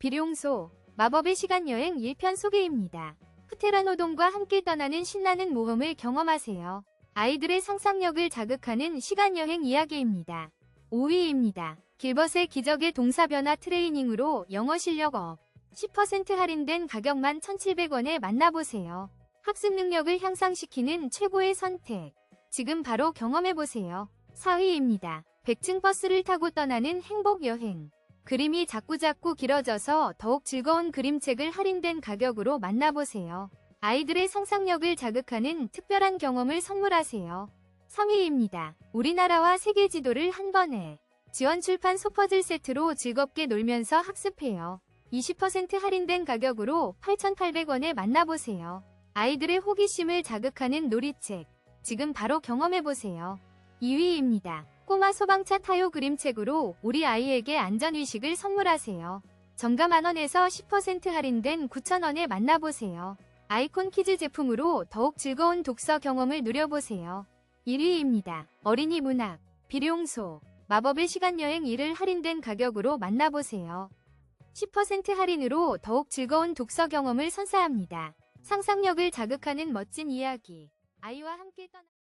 비룡소, 마법의 시간여행 1편 소개입니다. 프테라노돈과 함께 떠나는 신나는 모험을 경험하세요. 아이들의 상상력을 자극하는 시간여행 이야기입니다. 5위입니다. 길벗의 기적의 동사변화 트레이닝으로 영어 실력 업. 10% 할인된 가격만 1,700원에 만나보세요. 학습 능력을 향상시키는 최고의 선택. 지금 바로 경험해보세요. 4위입니다. 100층 버스를 타고 떠나는 행복 여행. 그림이 자꾸자꾸 길어져서 더욱 즐거운 그림책을 할인된 가격으로 만나보세요. 아이들의 상상력을 자극하는 특별한 경험을 선물하세요. 3위입니다. 우리나라와 세계 지도를 한 번에 지원 출판 소퍼즐 세트로 즐겁게 놀면서 학습해요. 20% 할인된 가격으로 8,800원에 만나보세요. 아이들의 호기심을 자극하는 놀이책. 지금 바로 경험해보세요. 2위입니다. 꼬마 소방차 타요 그림책으로 우리 아이에게 안전의식을 선물하세요. 정가 만원에서 10% 할인된 9,000원에 만나보세요. 아이콘 키즈 제품으로 더욱 즐거운 독서 경험을 누려보세요. 1위입니다. 어린이 문학, 비룡소, 마법의 시간여행 1을 할인된 가격으로 만나보세요. 10% 할인으로 더욱 즐거운 독서 경험을 선사합니다. 상상력을 자극하는 멋진 이야기. 아이와 함께 떠나